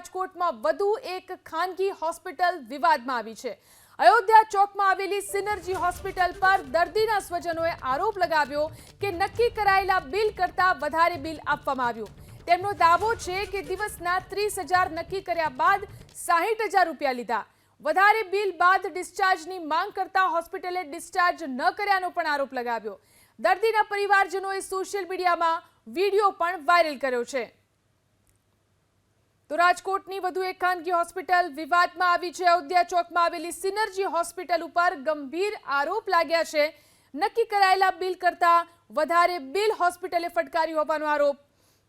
રાજકોટમાં વધુ એક ખાનગી હોસ્પિટલ વિવાદમાં આવી છે. અયોધ્યા ચોકમાં આવેલી સિનર્જી હોસ્પિટલ પર દર્દીના સ્વજનોએ આરોપ લગાવ્યો કે નક્કી કરાયેલા બિલ કરતાં વધારે બિલ આપવામાં આવ્યું. તેમનો દાવો છે કે દિવસના ત્રીસ હજાર નક્કી કર્યા બાદ સાહીઠ હજાર રૂપિયા લીધા. વધારે બિલ બાદ ડિસ્ચાર્જની માંગ કરતા હોસ્પિટલે ડિસ્ચાર્જ ન કર્યાનો પણ આરોપ લગાવ્યો. દર્દીના પરિવારજનોએ સોશિયલ મીડિયામાં વીડિયો પણ વાયરલ કર્યો છે. તો રાજકોટની વધુ એક ખાનગી હોસ્પિટલ વિવાદમાં આવી છે. અયોધ્યા ચોકમાં આવેલી સિનર્જી હોસ્પિટલ ઉપર ગંભીર આરોપ લાગ્યા છે. નક્કી કરાયેલા બિલ કરતા વધારે બિલ હોસ્પિટલે ફટકારી હોવાનો આરોપ.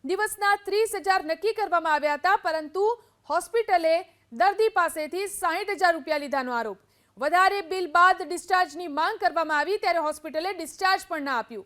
દિવસના ત્રીસ હજાર નક્કી કરવામાં આવ્યા હતા, પરંતુ હોસ્પિટલે દર્દી પાસેથી સાહીઠ હજાર રૂપિયા લીધાનો આરોપ. વધારે બિલ બાદ ડિસ્ચાર્જની માંગ કરવામાં આવી, ત્યારે હોસ્પિટલે ડિસ્ચાર્જ પણ ના આપ્યું.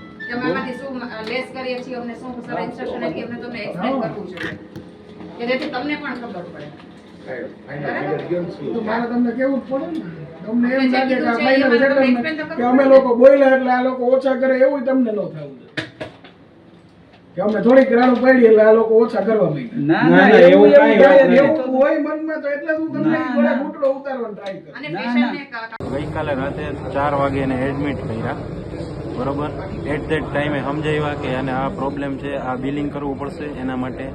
કે શું લેસ કરીએ છીએ અમને શું સર ઇન્સ્ટ્રક્શન આપી અમને તમને એક્સપ્લેન કરવું જોઈએ. કે જેથી તમને પણ ખબર પડે. તો મારે તમને કેવું પડે ને? તમને એમ લાગે કે આ કીધું છે એ મહિનાનું અમારે તમને settlement explain તો કે અમે લોકો બોલ્યા એટલે આ લોકો ઓછા કરે એવું તમને ન થવું કે અમે થોડીક રાડું પાડી એટલે આ લોકો ઓછા કરવા માંડ્યા. ના ના, એવું એવું હોય મનમાં તો એટલે જ હું તમને. ઘૂંટડો ઉતારવાનો ટ્રાય કરું. ગઈકાલે રાતે ચાર વાગે એને એડમિટ કર્યા. બરોબર? એટ ધેટ ટાઈમે સમજાવ્યા કે આને આ પ્રોબ્લેમ છે, આ બિલિંગ કરવું પડશે એના માટે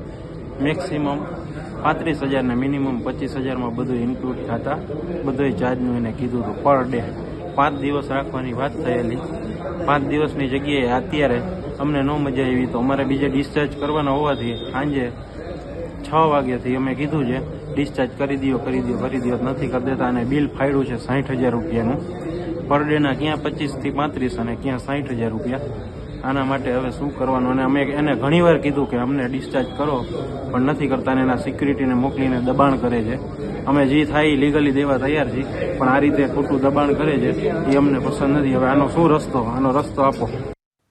મેક્સિમમ પાંત્રીસ હજારને મિનિમમ પચીસ હજારમાં બધું ઇન્ક્લુડ થતા બધું ચાર્જનું એને કીધું હતું પર ડે પાંચ દિવસ રાખવાની વાત થયેલી. પાંચ દિવસની જગ્યાએ અત્યારે અમને ન મજા આવી તો અમારે બીજે ડિસ્ચાર્જ કરવાના હોવાથી સાંજે છ વાગ્યાથી અમે કીધું છે ડિસ્ચાર્જ કરી દો કરી દો કરી દો નથી કરી દેતા અને બિલ ફાડ્યું છે સાઠ હજાર રૂપિયાનું. પર ડેના ક્યાં પચીસથી પાંત્રીસ અને ક્યાં સાઠ હજાર રૂપિયા? આના માટે હવે શું કરવાનું? અને અમે એને ઘણીવાર કીધું કે અમને ડિસ્ચાર્જ કરો, પણ નથી કરતા અને એના સિક્યુરિટીને મોકલીને દબાણ કરે છે. અમે જે થાય એ લીગલી દેવા તૈયાર છીએ, પણ આ રીતે ખોટું દબાણ કરે છે, એ અમને પસંદ નથી. હવે આનો શું રસ્તો? આનો રસ્તો આપો.